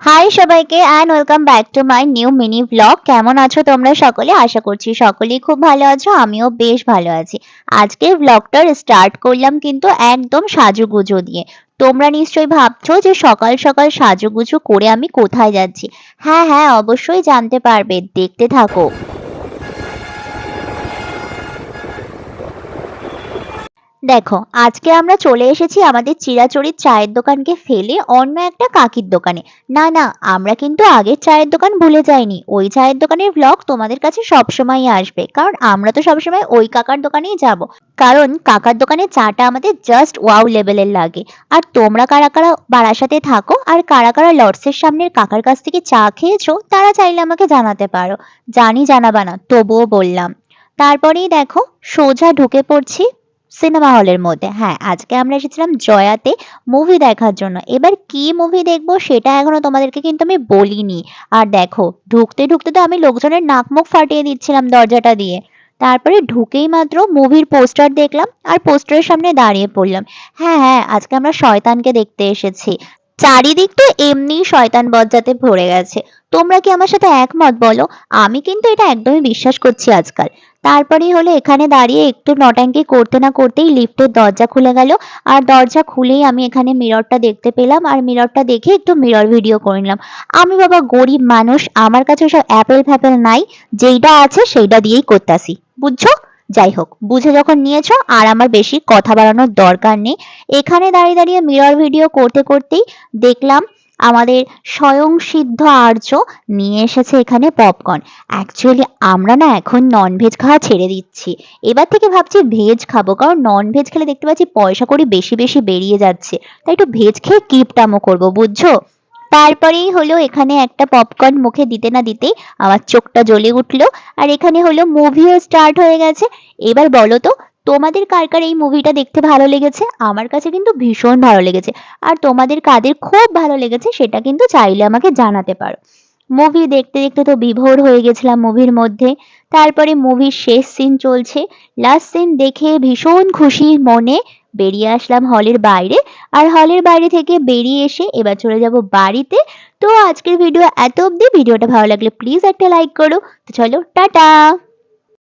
High সবাইকে and welcome back to my new mini blog কেমন আছো তোমরা সকলে? আশা করছি সকলেই খুব ভালো আছো, আমিও বেশ ভালো আছি। আজকে ব্লগটার স্টার্ট করলাম কিন্তু একদম সাজুগুজো দিয়ে। তোমরা নিশ্চয়ই ভাবছ যে সকাল সকাল সাজুগুজু করে আমি কোথায় যাচ্ছি? হ্যাঁ হ্যাঁ অবশ্যই জানতে পারবে, দেখতে থাকো। দেখো, আজকে আমরা চলে এসেছি আমাদের চিরাচরিত চায়ের দোকানকে ফেলে অন্য একটা কাকির দোকানে। না না, আমরা কিন্তু আগের চায়ের দোকান ভুলে যাইনি। ওই চায়ের দোকানের ব্লগ তোমাদের কাছে সবসময়ই আসবে। কারণ আমরা তো সবসময় ওই কাকার দোকানেই যাব। কারণ কাকার দোকানে চাটা আমাদের জাস্ট ওয়াও লেভেলের লাগে। আর তোমরা কারা কারা বারাসাতে থাকো আর কারা কারা লর্ডসের সামনের কাকার কাছ থেকে চা খেয়েছো, তারা চাইলে আমাকে জানাতে পারো। জানি জানাবা না, তবুও বললাম। তারপরেই দেখো, সোজা ঢুকে পড়ছি সিনেমা হলের মধ্যে। হ্যাঁ আজকে আমরা এসেছিলাম জয়াতে মুভি দেখার জন্য। এবার কি মুভি দেখব সেটা এখনও তোমাদেরকে কিন্তু আমি বলিনি। আর দেখো, ঢুকতে ঢুকতে তো আমি লোকজনের নাক মুখ ফাটিয়ে দিচ্ছিলাম দরজাটা দিয়ে। তারপরে ঢুকেই মাত্র মুভির পোস্টার দেখলাম আর পোস্টারের সামনে দাঁড়িয়ে পড়লাম। হ্যাঁ হ্যাঁ আজকে আমরা শয়তানকে দেখতে এসেছি। চারিদিক তো এমনি শয়তান বজ্জাতে ভরে গেছে। তোমরা কি আমার সাথে একমত বলো? আমি কিন্তু এটা একদমই বিশ্বাস করছি আজকাল। তারপরেই হলো এখানে দাঁড়িয়ে একটু নটাঙ্কি করতে না করতেই লিফটের দরজা খুলে গেল। আর দরজা খুলেই আমি এখানে মিররটা দেখতে পেলাম। আর মিররটা দেখে একটু মিরর ভিডিও করে নিলাম। আমি বাবা গরিব মানুষ, আমার কাছে সব অ্যাপেল ফ্যাপেল নাই। যেইটা আছে সেইটা দিয়েই করতাছি। বুঝছ? যাই হোক বুঝে যখন নিয়েছো আর আমার বেশি কথা বাড়ানোর দরকার নেই, এখানে দাঁড়িয়ে দাঁড়িয়ে মিরর ভিডিও করতে করতেই দেখলাম আমাদের স্বয়ং সিদ্ধ আর্য নিয়ে এসেছে এখানে পপকর্ন অ্যাকচুয়ালি আমরা না এখন ননভেজ খাওয়া ছেড়ে দিচ্ছি। এবার থেকে ভাবছি ভেজ খাব, কারণ ননভেজ খেলে দেখতে পাচ্ছি পয়সা করি বেশি বেশি বেরিয়ে যাচ্ছে। তাই একটু ভেজ খেয়ে কিপটামো করব, বুঝছ? তারপরেই হলো এখানে একটা পপকর্ন মুখে দিতে না দিতেই আমার চোখটা জ্বলে উঠল। আর এখানে হলো মুভিও স্টার্ট হয়ে গেছে। এবার বলো তো, তোমাদের কার কার এই মুভিটা দেখতে ভালো লেগেছে? আমার কাছে কিন্তু ভীষণ ভালো লেগেছে। আর তোমাদের কাদের খুব ভালো লেগেছে সেটা কিন্তু চাইলে আমাকে জানাতে পারো। মুভি দেখতে দেখতে তো বিভোর হয়ে গেছিলাম মুভির মধ্যে। তারপরে মুভির শেষ সিন চলছে। লাস্ট সিন দেখে ভীষণ খুশি মনে বেরিয়ে আসলাম হলের বাইরে। আর হলের বাইরে থেকে বেরিয়ে এসে এবার চলে যাব বাড়িতে। তো আজকের ভিডিও এত অবধি। ভিডিওটা ভালো লাগলে প্লিজ একটা লাইক করো। তো চলো, টাটা!